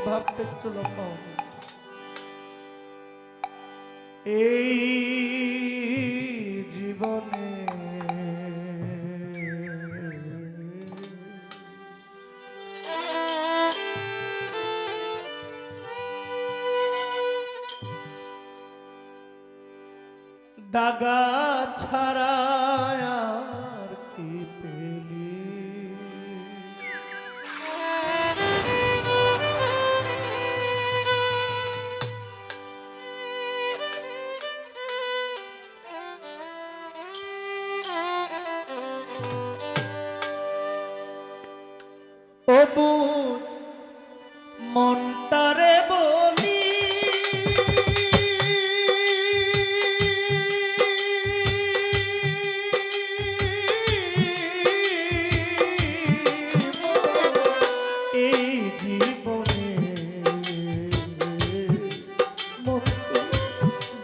ভাবতে একটু লম্বা হবে এই জীবনে দাগা ছাড়া ও মনটারে বলি।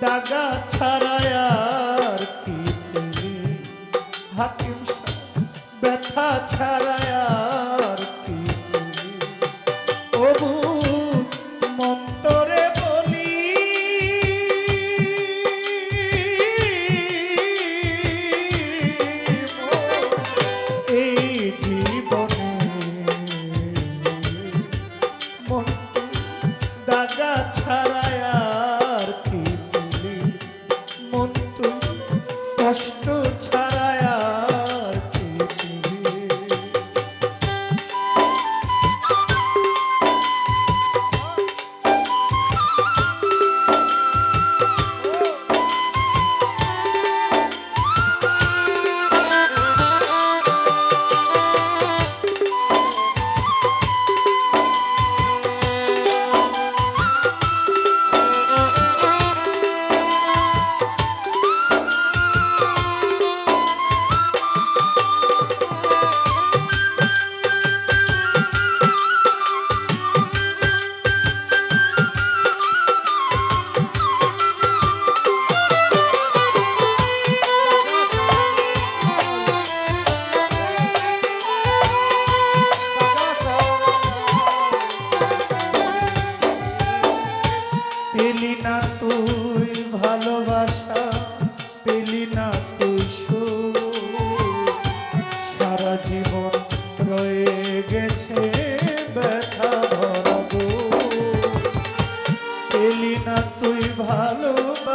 দাগা ছাড়ায় আর কি হাকিম ব্যথা ছাড়ায়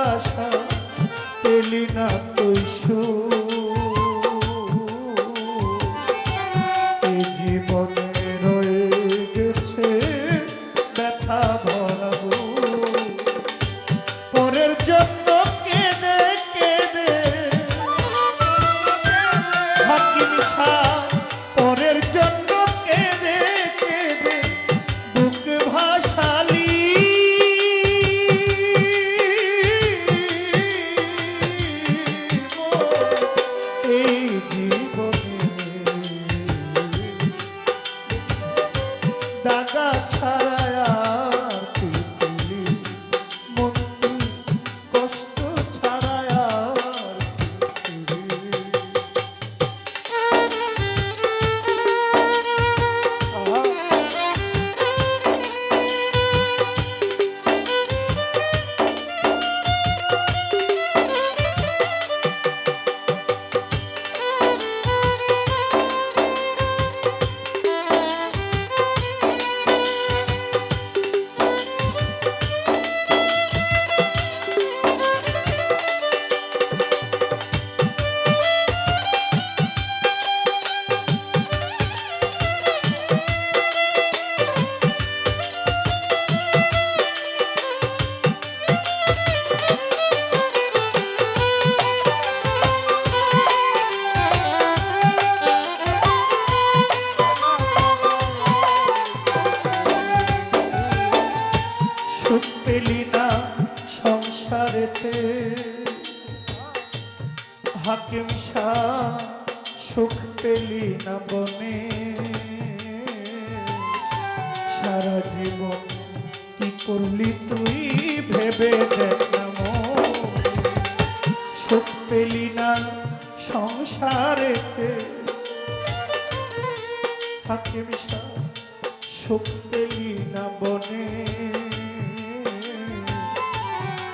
ভালোবাসা পেলি না হাকিম শাহ, সুখ পেলি না বনে। সারা জীবন কি করলি তুই ভেবে দেখ। সুখ পেলি না সংসারেতে। হাকিম শাহ, সুখ পেলি না বনে।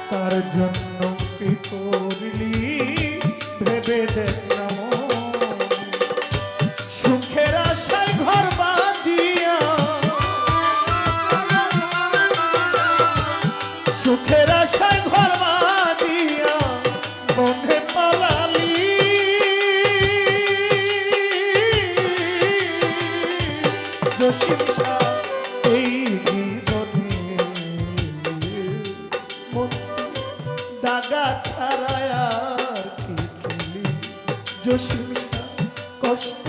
তার জন্য কি করলি ভেবে দেখ। সুখের আশায় ঘর বাঁধিয়া সুখের আশায় ঘর বাঁধিয়া বন্ধে পালালি জসিম শাহ জসিম শাহ কষ্ট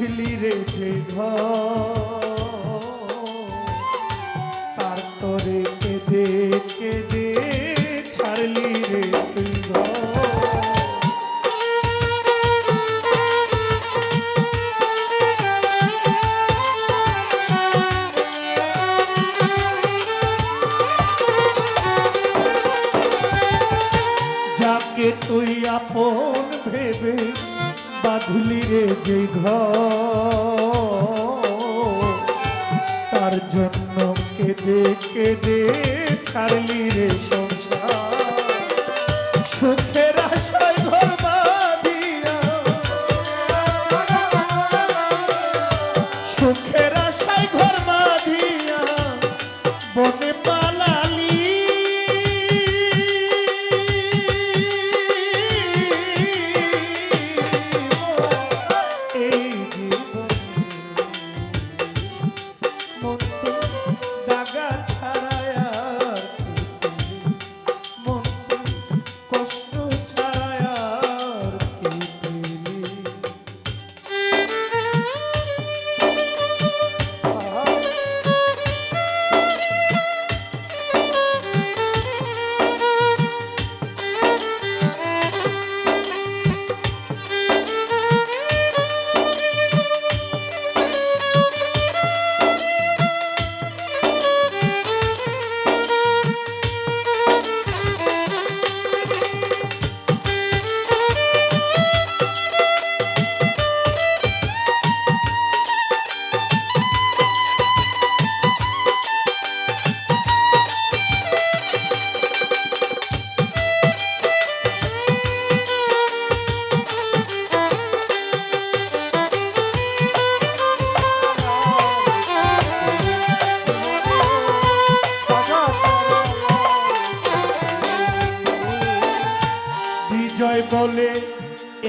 বাঁধলি রে যে তার তরে কেঁদে কেঁদে ছাড়লি রে তুই যাকে তুই আপন ভেবে বাঁধলি রে যে ঘর। তার জন্য কেঁদে কেঁদে ছাড়লি রে সংসার। সুখের সুখের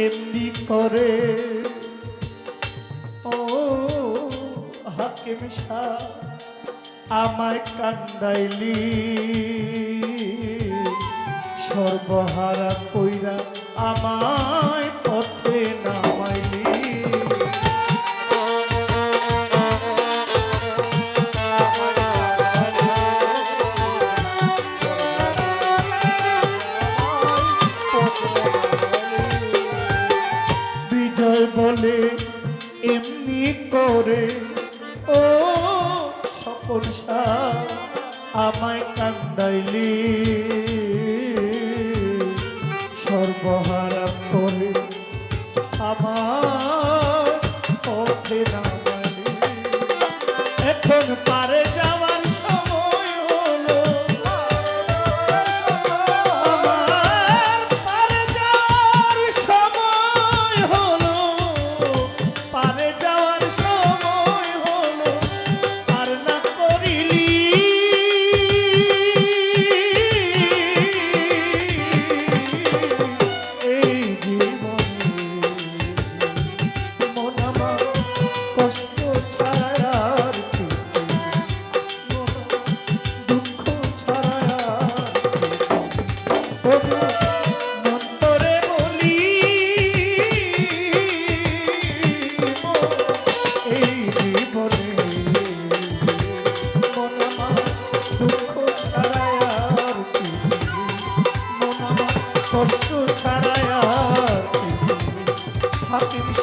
এমনি করে। ও হাকিম শাহ আমায় কান্দাইলি। সর্বহারা কইরা আমায় সর্বহারা হাকিম